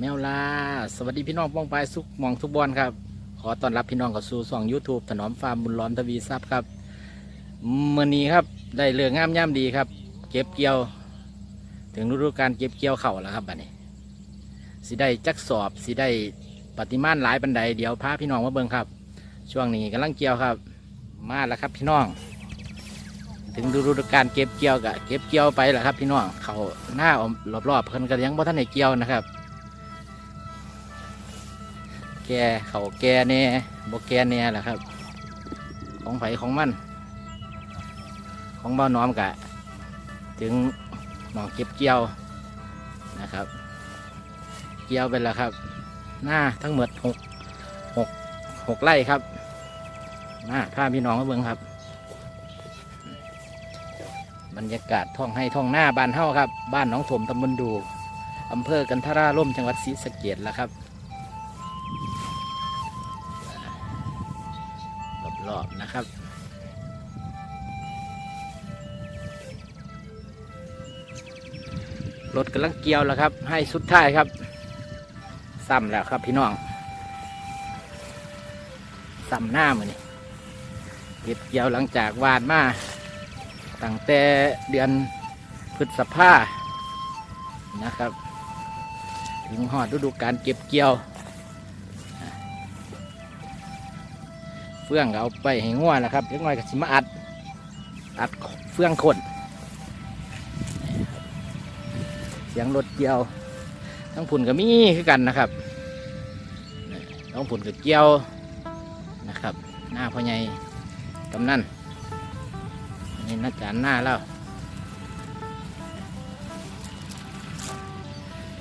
แมวลา สวัสดีพี่น้องป้องปลายสุกมองทุกบอลครับ ขอต้อนรับพี่น้องเข้าสู่ช่อง YouTube ถนอมฟาร์มบุญล้อมทวีทรัพย์ครับมื่อนี้ครับได้เรืองามย่ำดีครับ เก็บเกี่ยว ถึงฤดูการเก็บเกี่ยวเข่าแล้วครับบัดนี้สิได้จักสอบสิได้ปฏิมาณหลายปันใดเดี๋ยวพาพี่น้องมาเบิ่งครับ ช่วงนี้กำลังเกี่ยวครับ มาแล้วครับพี่น้อง ถึงฤดูการเก็บเกี่ยวกะเก็บเกี่ยวไปแล้วครับ พี่น้องเขาหน้าอมรอบๆเพิ่นก็ยังบ่ทันได้เกี่ยวนะครับ แกเขาแกแน่บ่แกแน่แหละครับ ของไผของมัน ของบ้านน้อมกะ ถึงหมองเก็บเกี่ยวนะครับ เกี่ยวไปแล้วครับ หน้าทั้งหมดหกหกหกไร่ครับหน้าพาพี่น้องมาเบิ่งครับ บรรยากาศท้องให้ท้องหน้าบ้านเฮาครับ บ้านหนองถมตำบลดูอำเภอกันทราล่มจังหวัดศรีสะเกดแล้วครับ รอบนะครับ รถกำลังเกี่ยวแล้วครับ ให้สุดท้ายครับซ้ำแล้วครับพี่น้องซ้ำหน้ามือนี่เก็บเกี่ยวหลังจากวานมาตั้งแต่เดือนพฤษภานะครับ ถึงหอดฤดูการเก็บเกี่ยว เฟื่องก็เอาไปให้งัวนะครับเล็กน้อยก็สิมาอัด อัดเฟื่องคนเสียงรถเกี่ยว ทั้งผุนก็มีคือกันนะครับทั้งผุนก็เกี่ยวนะครับ หน้าพ่อใหญ่กำนันอันนี่น่าจานหน้าแล้ว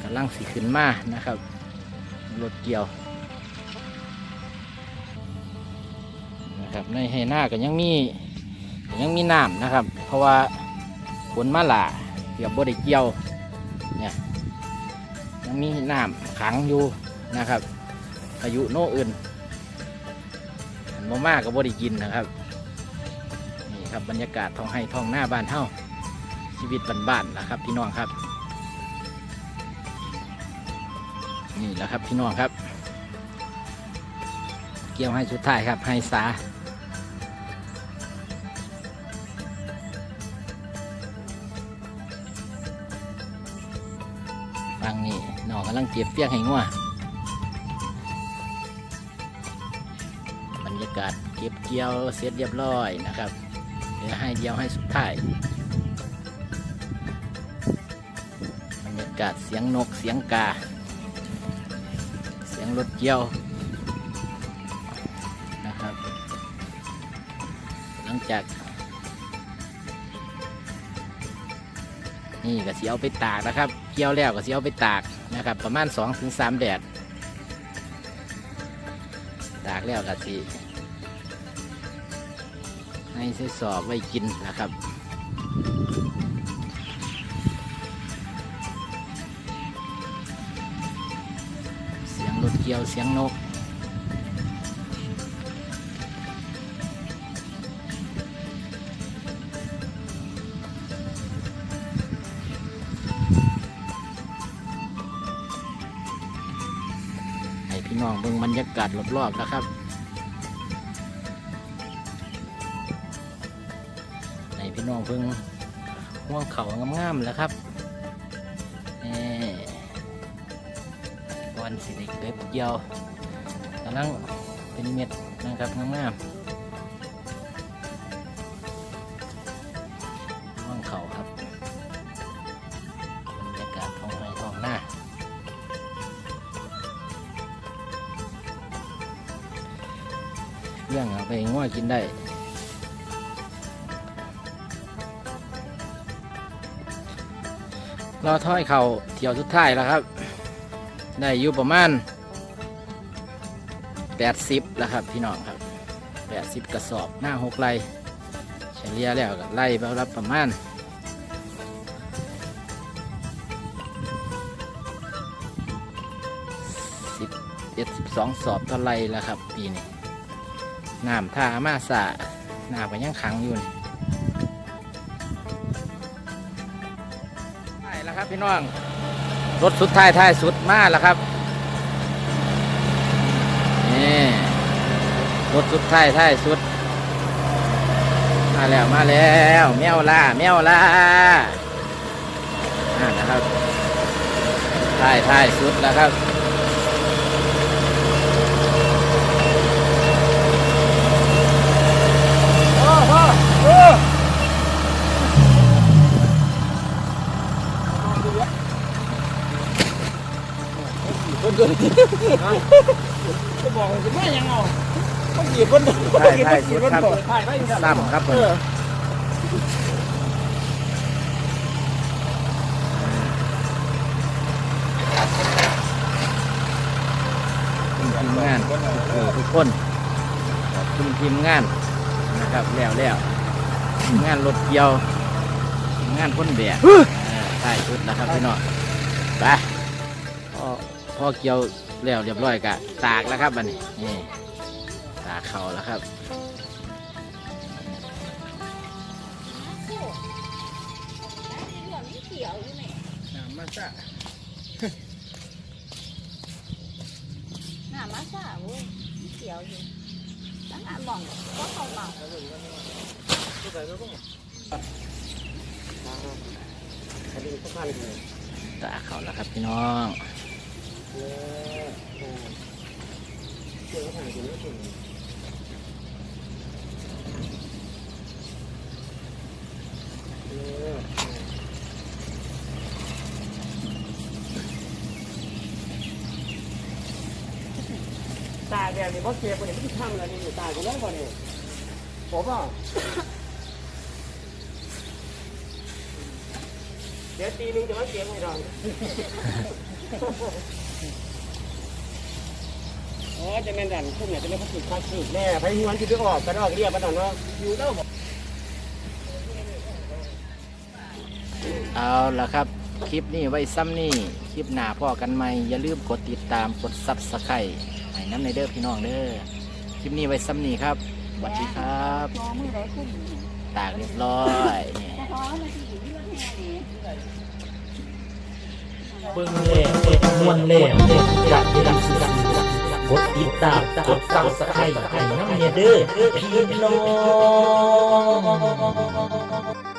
กำลังสีขึ้นมานะครับ รถเกี่ยว ครับในให้หน้าก็ยังมีก็ยังมีน้ำนะครับ เพราะว่าฝนมาหล่าเกือบบ่ได้เกี่ยวเนี่ยยังมีน้ำขังอยู่นะครับพายุโนอื่นมันมากก็บ่ได้กินนะครับนี่ครับบรรยากาศท้องให้ท้องหน้าบ้านเฮาชีวิตบ้านๆนะครับ พี่น้องครับ นี่แหละครับพี่น้องครับ เกี่ยวให้สุดท้ายครับให้สา ฟังนี่น้องกำลังเก็บเปียกให้งัวบรรยากาศเก็บเกี่ยวเสร็จเรียบร้อยนะครับเดี๋ยวให้เดียวให้สุดท้ายบรรยากาศเสียงนกเสียงกา เสียงรถเกี่ยวนะครับ หลังจาก นี่ก็สีเอาไปตากนะครับ เกี่ยวแล้วก็สีเอาไปตากนะครับ ประมาณ2อถึงสแดด ตากแล้วก็สีให้ใส่สอบไว้กินนะครับเสียงรถเกี่ยวเสียงนก น้องเบิ่งบรรยากาศรอบๆนะครับในพี่น้องเพิ่งห่วงเขางามๆแล้วครับวันสิริเก็บเกี่ยวกำลังเป็นเม็ดนะครับงามๆ เรื่องเอาไปง่วกินได้รอถ้อยเขาเที่ยวสุดท้ายแล้วครับ ได้อยู่ประมาณ 80แล้วครับ พี่น้องครับ 80 กระสอบหน้าหกไร่เฉลี่ยแล้วก็ไล่ไปรับประมาณสิบเอ็ดสิบสองสอบต่อไร่แล้วครับ ปีนี้ น้ำท่ามาสะน้ำก็ยังขังอยู่นี่ไปแล้วครับพี่น้อง รถสุดท้ายท้ายสุดมาแล้วครับนี่รถสุดท้ายท้ายสุด มาแล้วมาแล้วแมวล่าแมวล่าอ่านะครับท้ายท้ายสุดแล้วครับ จะบอกว่าไม่ยังเอาต้องหยิบมันใช่ใช่สุดครับใช่ไม่ยังซ้ำครับผมทีมงานทุกผู้ทุกคนขอบคุณทีมงานนะครับแล้วแล้วงานรถเกี่ยว งานพ่นแดดใช่ชุดแล้วครับพี่น้องไป พอเกี่ยวแล้วเรียบร้อยกะตากแล้วครับบันนี้นี่ตากเขาแล้วครับมาจ้ะหน้ามาซ่าเว้ยเขียวอยู่ตั้งหน้ามองก็เข้ามาตากเขาแล้วครับพี่น้อง ตาแดงนี่เพราะเสียคนนี้ไม่ทำอะไรนี่ตาคนแรกก่อนนี่ผมอะเดี๋ยวตีนึงจะมาเสียงให้เรา อ๋อจะแม่นดันขึ้นเนี่ยจะไม่พักผิดพักผิดแน่ไปหวนที่ไปออกกันออกเรียกกันหน่อยว่าอยู่เล่าบอเอาละครับ คลิปนี้ไว้ซ้ำนี่คลิปหน้าพ่อกันใหม่อย่าลืมกดติดตามกดซับสไครต์ให้น้ำในเด้อพี่น้องเด้อคลิปนี้ไว้ซ้ำนี่ครับสวัสดีครับมองมือไรคุ้มตากเรียบร้อยนี่พอมาที่อยู่ที่รถแห่นี่ เบิ่งเล่มวนเล่จัดยันสุด กดติดตามกดซับสไครต์ให้น้ำเนเด้อพี่น้อง